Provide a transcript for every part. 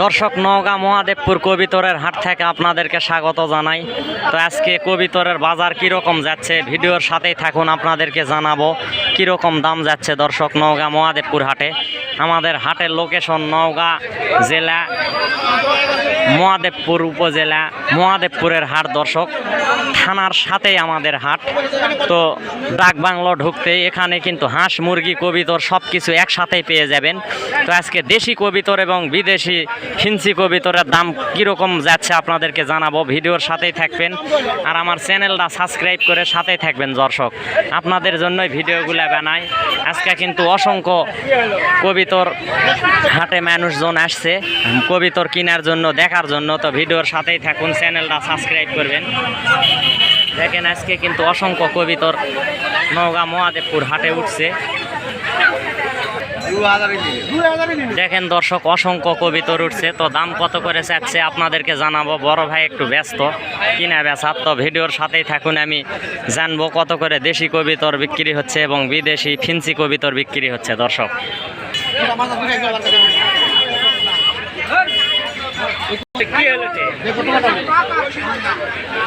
দর্শক নওগাঁ মহাদেবপুর কবিতরের হাট থেকে আপনাদেরকে স্বাগত জানাই। তো আজকে কবিতরের বাজার কীরকম যাচ্ছে ভিডিওর সাথেই থাকুন, আপনাদেরকে জানাব কীরকম দাম যাচ্ছে দর্শক নওগাঁ মহাদেবপুর হাটে। আমাদের হাটের লোকেশন নওগাঁ জেলা, মহাদেবপুর উপজেলা, মহাদেবপুরের হাট দর্শক। থানার সাথেই আমাদের হাট। তো ডাক বাংলো ঢুকতেই এখানে কিন্তু হাঁস, মুরগি, কবিতর সব কিছু একসাথেই পেয়ে যাবেন। তো আজকে দেশি কবিতর এবং বিদেশি ফিন্সি কবিতরের দাম কীরকম যাচ্ছে আপনাদেরকে জানাব। ভিডিওর সাথেই থাকবেন। আর আমার চ্যানেলটা সাবস্ক্রাইব করে সাথেই থাকবেন দর্শক। আপনাদের জন্যই ভিডিওগুলো বানাই। আজকে কিন্তু অসংখ্য কবিতর হাটে মানুষজন আসছে কবিতর কেনার জন্য, দেখার জন্য। তো ভিডিওর সাথেই থাকুন, চ্যানেলটা সাবস্ক্রাইব করবেন। দেখেন, আজকে কিন্তু অসংখ্য কবিতর নওগাঁ মহাদেবপুর হাটে উঠছে। দেখেন দর্শক অসংখ্য কবিতর উঠছে তো দাম কত করে চাচ্ছে আপনাদেরকে জানাব। বড় ভাই একটু ব্যস্ত কিনা বেচার তো ভিডিওর সাথেই থাকুন আমি জানব কত করে দেশি কবিতর বিক্রি হচ্ছে এবং বিদেশি ফিন্সি কবিতর বিক্রি হচ্ছে দর্শক।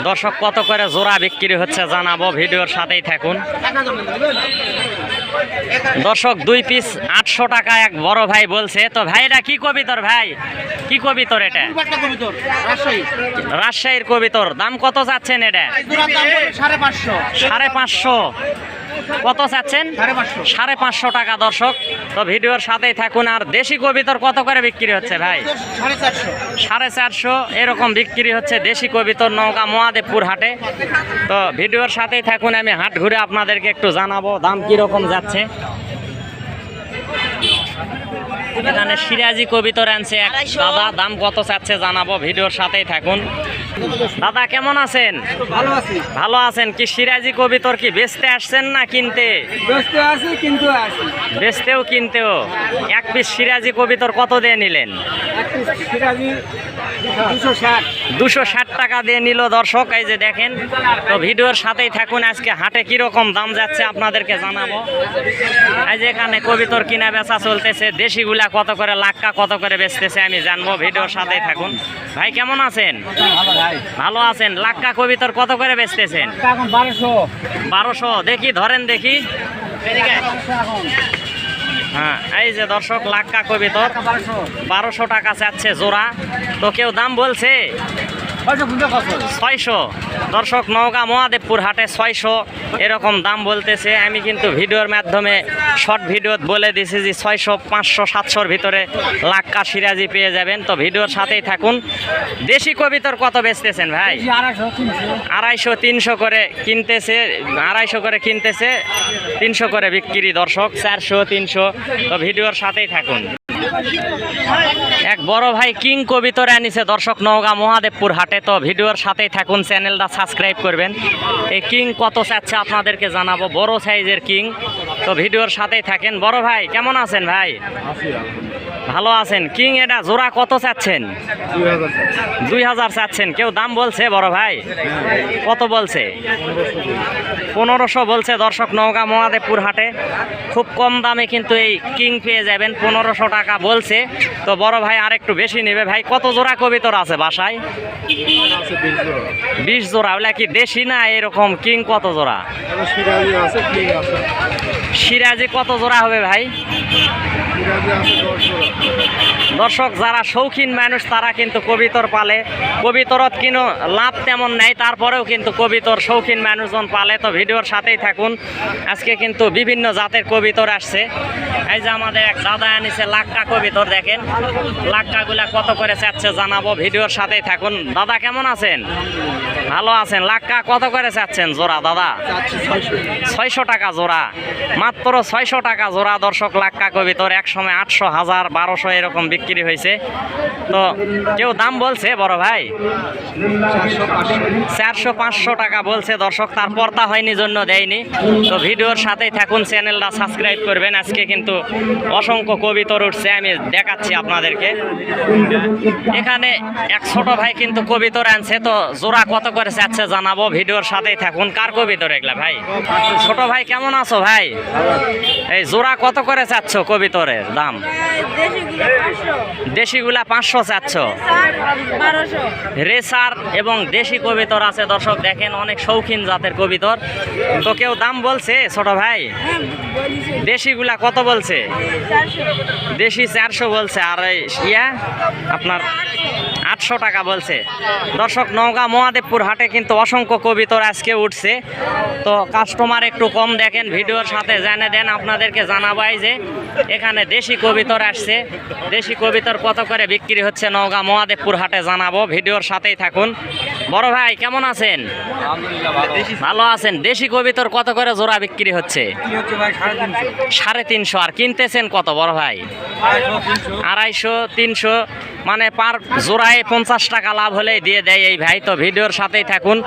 দর্শক কত করে জোড়া বিক্রি হচ্ছে জানাব ভিডিওর সাথেই থাকুন। দর্শক দুই পিস আটশো টাকা এক বড় ভাই বলছে। তো ভাই এটা কি কবিতর ভাই? কি কবিতর এটা? রাজশাহীর কবিতর। দাম কত যাচ্ছেন এটা? সাড়ে পাঁচশো। সাড়ে পাঁচশো। কত চাচ্ছেন? সাড়ে পাঁচশো টাকা, দর্শক। তো ভিডিওর সাথেই থাকুন। আর দেশি কবিতর কত করে বিক্রি হচ্ছে ভাই? সাড়ে চারশো। এরকম বিক্রি হচ্ছে দেশি কবিতর নৌকা মহাদেবপুর হাটে। তো ভিডিওর সাথেই থাকুন। আমি হাট ঘুরে আপনাদেরকে একটু জানাব দাম কীরকম যাচ্ছে। এখানে সিরাজি কবিতর আনছে এক দাদা। দাম কত চাচ্ছে জানাব। ভিডিওর সাথেই থাকুন। দাদা কেমন আছেন? ভালো আছি। ভালো আছেন? কি সিরাজি কবিতর কি বেচতে আসছেন না কিনতে? আসি কিন্তু আসি। বেচতেও কিনতেও। এক পিস সিরাজি কবিতর কত দিয়ে নিলেন? এক পিস সিরাজি দুশো ষাট। দুশো ষাট টাকা দিয়ে নিল দর্শক এই যে দেখেন। তো ভিডিওর সাথেই থাকুন আজকে হাটে কীরকম দাম যাচ্ছে আপনাদেরকে জানাব। এই যে এখানে কবিতর কিনা বেচা চলতেছে দেশিগুলা কত করে লাক্কা কত করে বেচতেছে আমি জানব ভিডিওর সাথেই থাকুন। ভাই কেমন আছেন? ভালো আছেন? লাক্কা কবিতর কত করে বেচতেছেন? বারোশো। বারোশো দেখি ধরেন দেখি। হ্যাঁ এই যে দর্শক, লাক্কা কবিতর বারোশো বারোশো টাকা চাচ্ছে জোড়া। তো কেউ দাম বলছে? ছয়শো দর্শক নওগাঁ মহাদেবপুর হাটে ছয়শো। এরকম দাম বলতেছে। আমি কিন্তু ভিডিওর মাধ্যমে শর্ট ভিডিওত বলে দিছি যে ছয়শো পাঁচশো সাতশোর ভিতরে লাক্কা সিরাজি পেয়ে যাবেন। তো ভিডিওর সাথেই থাকুন। দেশি কবিতর কত বেচতেছেন ভাই? আড়াইশো তিনশো করে কিনতেছে আড়াইশো করে কিনতেছে তিনশো করে বিক্রি দর্শক চারশো তিনশো। তো ভিডিওর সাথেই থাকুন। এক বড় ভাই কিং কবিতরে আনিছে, দর্শক নওগাঁ মহাদেবপুর হাটে। তো ভিডিওর সাথেই থাকুন, চ্যানেলটা সাবস্ক্রাইব করবেন। এই কিং কত চাচ্ছে আপনাদেরকে জানাব, বড় সাইজের কিং। তো ভিডিওর সাথেই থাকেন। বড় ভাই কেমন আছেন ভাই? ভালো আছেন। কিং এটা জোড়া কত চাচ্ছেন? দুই হাজার চাচ্ছেন। কেউ দাম বলছে বড় ভাই? কত বলছে? পনেরোশো বলছে দর্শক নওগাঁ মহাদেবপুর হাটে। খুব কম দামে কিন্তু এই কিং পেয়ে যাবেন। পনেরোশো টাকা বলছে। তো বড় ভাই আর একটু বেশি নেবে। ভাই কত জোড়া কবিতর আছে বাসায়? বিশ জোড়া। ওগুলা কি দেশি না এরকম? কিং কত জোড়া? সিরাজি কত জোড়া হবে ভাই? দর্শক যারা শৌখিন মানুষ তারা কিন্তু কবিতর পালে। কবিতরত কিনো লাভ তেমন নেই তারপরেও কিন্তু কবিতর শৌখিন মানুষজন পালে। তো ভিডিওর সাথেই থাকুন। আজকে কিন্তু বিভিন্ন জাতের কবিতর আসছে। এই যে আমাদের এক দাদা আনিছে লাক্কা কবিতর দেখেন। লাক্কাগুলা কত করে চাচ্ছে জানাব ভিডিওর সাথেই থাকুন। দাদা কেমন আছেন? ভালো আছেন? লাক্কা কত করে চাচ্ছেন জোড়া দাদা? ছয়শো। টাকা জোড়া। মাত্র ছয়শো টাকা জোড়া দর্শক লাক্কা কবিতর এক সময় আটশো হাজার, বারোশো এরকম বিক্রি হয়েছে। তো কেউ দাম বলছে, বড় ভাই? চারশো পাঁচশো টাকা বলছে দর্শক, তার পর্তা হয়নি, জন্য দেয়নি। তো ভিডিওর সাথেই থাকুন, চ্যানেলটা সাবস্ক্রাইব করবেন। আজকে কিন্তু অসংখ্য কবিতর উঠছে আমি দেখাচ্ছি আপনাদেরকে। এখানে এক ছোট ভাই কিন্তু কবিতর আনছে, তো জোড়া কত করে চাচ্ছে জানাব, ভিডিওর সাথেই থাকুন। কার কবিতর এগুলা ভাই? ছোট ভাই, কেমন আছো ভাই? এই জোড়া কত করে চাচ্ছ কবিতরের দাম? দেশিগুলা পাঁচশো। চাচ্ছ রেসার এবং দেশি কবিতর আছে। দর্শক দেখেন অনেক শৌখিন জাতের কবিতর। তো কেউ দাম বলছে ছোট ভাই? হ্যাঁ দেশিগুলা কত বলছে? দেশি চারশো বলছে। আর এই ইয়া আপনার আটশো টাকা বলছে। দর্শক, নওগাঁ মহাদেবপুর হাটে কিন্তু অসংখ্য কবিতর আজকে উঠছে। তো কাস্টমার একটু কম দেখেন, ভিডিওর সাথে জানে দেন, আপনাদেরকে জানাবাই যে এখানে দেশি কবিতর আসছে। দেশি কবিতর কত করে বিক্রি হচ্ছে নওগাঁ মহাদেবপুর হাটে জানাব, ভিডিওর সাথেই থাকুন। বড় ভাই কেমন আছেন? ভালো। আছেন? দেশি কবিতর কত করে জোড়া বিক্রি হচ্ছে? সাড়ে তিনশো। আর কিনতেছেন কত বড় ভাই? আড়াইশো তিনশো। মানে পার জোড়ায় পঞ্চাশ টাকা লাভ হলেই দিয়ে দেয় এই ভাই। তো ভিডিওর সাথেই থাকুন।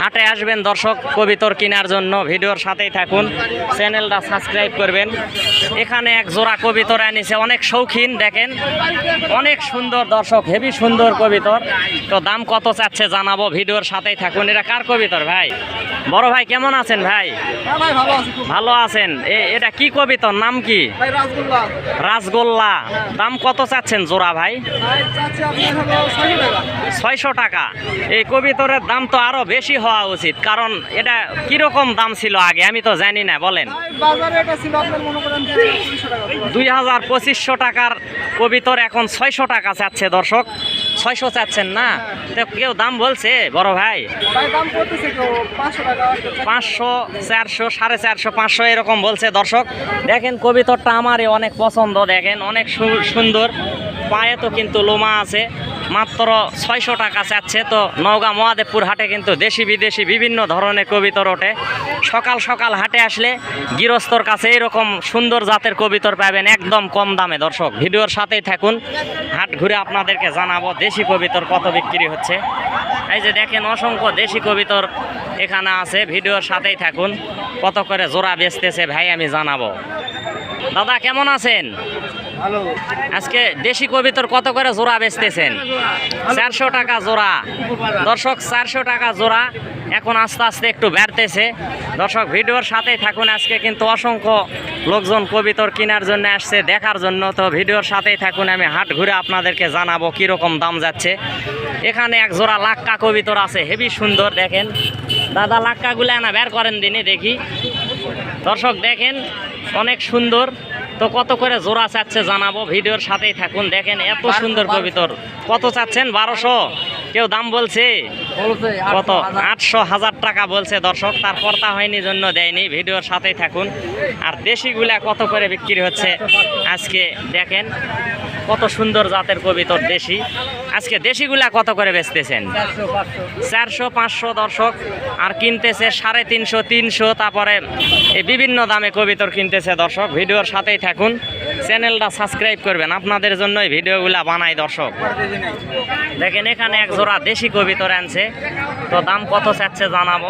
হাটে আসবেন দর্শক কবিতর কেনার জন্য। ভিডিওর সাথেই থাকুন। চ্যানেলটা সাবস্ক্রাইব করবেন। এখানে এক জোড়া কবিতর আনিছে অনেক শৌখিন দেখেন। অনেক সুন্দর দর্শক হেভি সুন্দর কবিতর তো দাম কত চাচ্ছে জানাব? ভিডিওর সাথেই থাকুন এটা কার কবিতর ভাই? বড় ভাই কেমন আছেন ভাই? হ্যাঁ ভালো আছেন। এটা কি কবিতর? নাম কি? রাসগোল্লা। রাসগোল্লা। দাম কত চাচ্ছেন জোড়া ভাই? ছয়শো টাকা। এই কবিতরের দাম তো আরও বেশি হওয়া উচিত কারণ এটা কীরকম দাম ছিল আগে? আমি তো জানি না বলেন। দুই হাজার পঁচিশশো টাকার কবিতর এখন ছয়শো টাকা চাচ্ছে দর্শক। ছয়শো চাচ্ছেন না? তো কেউ দাম বলছে বড় ভাই? পাঁচশো চারশো। সাড়ে চারশো পাঁচশো এরকম বলছে দর্শক। দেখেন কবিতরটা আমারই অনেক পছন্দ দেখেন অনেক সুন্দর। পায়ে তো কিন্তু লোমা আছে। মাত্র ছয়শো টাকা চাচ্ছে। তো নওগাঁ মহাদেবপুর হাটে কিন্তু দেশি বিদেশি বিভিন্ন ধরনের কবিতর ওঠে। সকাল সকাল হাটে আসলে গৃহস্থর কাছে এরকম সুন্দর জাতের কবিতর পাবেন একদম কম দামে। দর্শক, ভিডিওর সাথেই থাকুন। হাট ঘুরে আপনাদেরকে জানাব দেশি কবিতর কত বিক্রি হচ্ছে। এই যে দেখেন, অসংখ্য দেশি কবিতর এখানে আছে। ভিডিওর সাথেই থাকুন। কত করে জোড়া বেচতেছে ভাই আমি জানাব। দাদা, কেমন আছেন? আজকে দেশি কবিতর কত করে জোড়া বেচতেছেন? চারশো টাকা জোড়া। দর্শক চারশো টাকা জোড়া। এখন আস্তে আস্তে একটু বাড়তেছে। দর্শক ভিডিওর সাথেই থাকুন। আজকে কিন্তু অসংখ্য লোকজন কবিতর কেনার জন্য আসছে দেখার জন্য। তো ভিডিওর সাথেই থাকুন। আমি হাট ঘুরে আপনাদেরকে জানাব কীরকম দাম যাচ্ছে। এখানে এক জোড়া লাক্কা কবিতর আছে। হেভি সুন্দর দেখেন। দাদা লাক্কাগুলো না বের করেন দিনে দেখি। দর্শক দেখেন। অনেক সুন্দর। তো কত করে জোড়া চাচ্ছে জানাব? ভিডিওর সাথেই থাকুন। দেখেন এত সুন্দর কবিতর। কত চাচ্ছেন? বারোশো? কেউ দাম বলছে? বলছে কত? আটশো হাজার টাকা বলছে দর্শক। তার কর্তা হয়নি জন্য দেয়নি। ভিডিওর সাথেই থাকুন। আর দেশিগুলা কত করে বিক্রি হচ্ছে? আজকে দেখেন। কত সুন্দর জাতের কবিতর দেশি। আজকে দেশিগুলা কত করে বেচতেছেন? চারশো, পাঁচশো দর্শক, আর কিনতেছে সাড়ে তিনশো তিনশো, তারপরে এই বিভিন্ন দামে কবিতর কিনতেছে দর্শক। ভিডিওর সাথেই থাকুন, চ্যানেলটা সাবস্ক্রাইব করবেন, আপনাদের জন্যই ভিডিওগুলা বানাই দর্শক। দেখেন এখানে এক জোড়া দেশি কবিতর আনছে, তো দাম কত চাচ্ছে জানাব।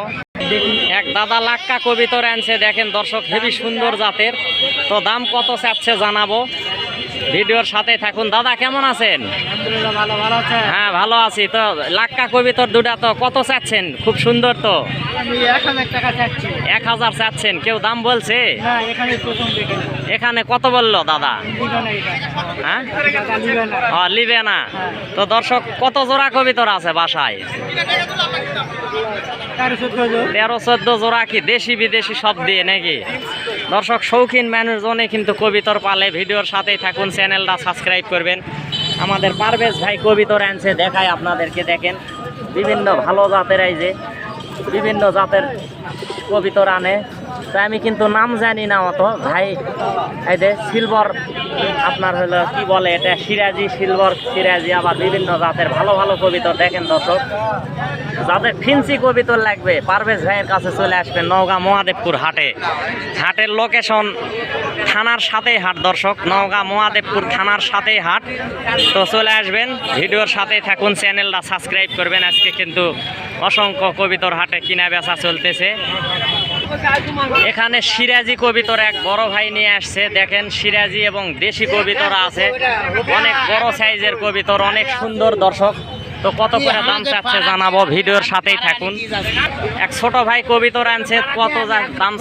এক দাদা লাক্কা কবিতর আনছে দেখেন দর্শক হেবি সুন্দর জাতের। তো দাম কত চাচ্ছে জানাব। ভিডিওর সাথে থাকুন। দাদা কেমন আছেন? হ্যাঁ ভালো আছি। তো লাক্কা কবিতর দুটা তো কত চাচ্ছেন? খুব সুন্দর তো। এক হাজার চাচ্ছেন। কেউ দাম বলছে? এখানে কত বলল দাদা? হ্যাঁ? লিবে না। তো দর্শক কত জোড়া কবিতর আছে বাসায়? তেরো, চোদ্দ জোড়া কি দেশি বিদেশি সব দিয়ে নাকি? দর্শক, শৌখিন মানুষজনে কিন্তু কবিতর পালে। ভিডিওর সাথেই থাকুন, চ্যানেলটা সাবস্ক্রাইব করবেন। আমাদের পারভেজ ভাই কবিতর আনছে দেখায় আপনাদেরকে, দেখেন। বিভিন্ন ভালো জাতের এই যে, বিভিন্ন জাতের কবিতর আনে। তো আমি কিন্তু নাম জানি না অত। ভাই, এই যে সিলভার আপনার হলো কি বলে এটা? সিরাজি সিলভার সিরাজি, আবার বিভিন্ন জাতের ভালো ভালো কবিতা দেখেন দর্শক। যাদের ফিন্সি কবিতর লাগবে, পারভেজ ভাইয়ের কাছে চলে আসবেন নওগাঁ মহাদেবপুর হাটে। হাটের লোকেশন থানার সাথেই হাট দর্শক, নওগাঁ মহাদেবপুর থানার সাথেই হাট। তো চলে আসবেন, ভিডিওর সাথেই থাকুন, চ্যানেলটা সাবস্ক্রাইব করবেন। আজকে কিন্তু অসংখ্য কবিতর হাটে কিনা বেচা চলতেছে। এখানে সিরাজি কবিতর এক বড় ভাই নিয়ে আসছে। দেখেন সিরাজি এবং দেশি কবিতর আছে। অনেক বড় সাইজের কবিতর, অনেক সুন্দর দর্শক। তো কত করে দাম চাচ্ছে জানাব? ভিডিওর সাথেই থাকুন। এক ছোট ভাই কবিতর আনছে কত দাম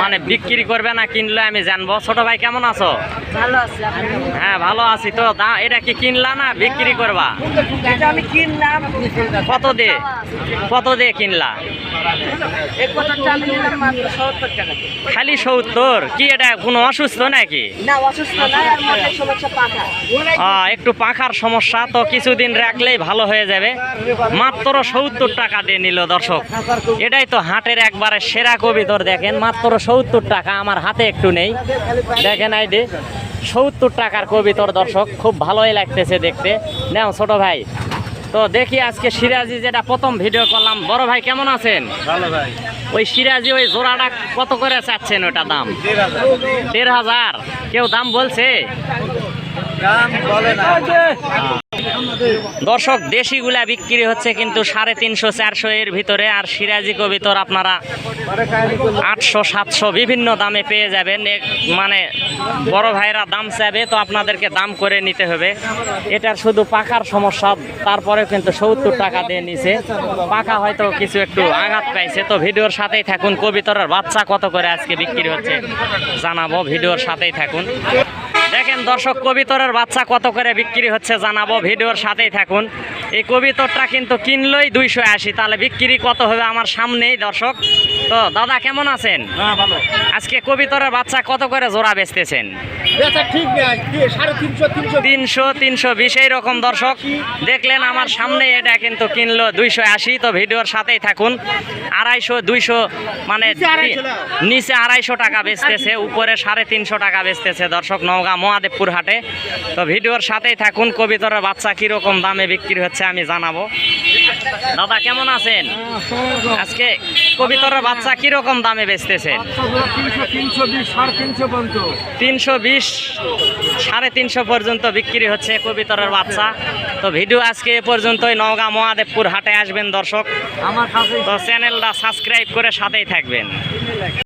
মানে বিক্রি করবে না কিনলে আমি জানব। ছোট ভাই কেমন আছো? ভালো আছে হ্যাঁ ভালো আছি তো। দা এটা কি কিনলা না বিক্রি করবা? এটা আমি কিনলাম। কত দিয়ে? কত দিয়ে কিনলা? খালি সত্তর? কি এটা কোনো অসুস্থ নাকি? একটু পাখার সমস্যা তো কিছুদিন রাখলেই ভালো হয়ে যাবে। মাত্র সত্তর টাকা দিয়ে নিল দর্শক। এটাই তো হাটের একবারে সেরা কবিতর দেখেন মাত্র সত্তর টাকা আমার হাতে একটু নেই। দেখেন দে সত্তর টাকার কবিতর দর্শক খুব ভালোই লাগতেছে দেখতে। নাও ছোট ভাই। তো দেখি আজকে সিরাজি যেটা প্রথম ভিডিও করলাম। বড় ভাই কেমন আছেন? ভালো ভাই। ওই সিরাজি ওই জোড়াটা কত করে চাচ্ছেন ওটা দাম? দেড় হাজার। দেড় হাজার। কেউ দাম বলছে? দাম বলে না। দর্শক দেশিগুলা বিক্রি হচ্ছে কিন্তু সাড়ে তিনশো, চারশো এর ভিতরে, আর সিরাজি কবিতর আপনারা আটশো, সাতশো বিভিন্ন দামে পেয়ে যাবেন। মানে বড় ভাইরা দাম চাবে তো আপনাদেরকে দাম করে নিতে হবে। এটার শুধু পাকার সমস্যা, তারপরেও কিন্তু সত্তর টাকা দিয়ে নিছে। পাকা হয়তো কিছু একটু আঘাত পাইছে, তো ভিডিওর সাথেই থাকুন। কবিতরের বাচ্চা কত করে আজকে বিক্রি হচ্ছে জানাব, ভিডিওর সাথেই থাকুন। দেখেন দর্শক কবিতরের বাচ্চা কত করে বিক্রি হচ্ছে জানাব ভিডিওর সাথেই থাকুন। এই কবিতরটা কিন্তু কিনলই দুইশো আশি তাহলে বিক্রি কত হবে আমার সামনেই দর্শক? তো দাদা কেমন আছেন? আজকে কবিতরের বাচ্চা কত করে জোড়া বেচতেছেন? তিনশো তিনশো বিশ। এইরকম দর্শক। দেখলেন আমার সামনে এটা কিন্তু কিনলো দুইশো আশি তো ভিডিওর সাথেই থাকুন। আড়াইশো দুইশো মানে নিচে আড়াইশো নিচে আড়াইশো টাকা বেচতেছে উপরে সাড়ে তিনশো টাকা বেচতেছে দর্শক নওগাঁ মহাদেবপুর হাটে। তো ভিডিওর সাথেই থাকুন কবিতরের বাচ্চা কীরকম দামে বিক্রি হচ্ছে আমি জানাব। দাদা, কেমন আছেন? আজকে কবিতরের বাচ্চা কীরকম দামে বেচতেছে? তিনশো বিশ সাড়ে তিনশো পর্যন্ত বিক্রি হচ্ছে কবিতরের বাচ্চা। তো ভিডিও আজকে এ পর্যন্তই। নওগাঁ মহাদেবপুর হাটে আসবেন দর্শক। তো চ্যানেলটা সাবস্ক্রাইব করে সাথেই থাকবেন।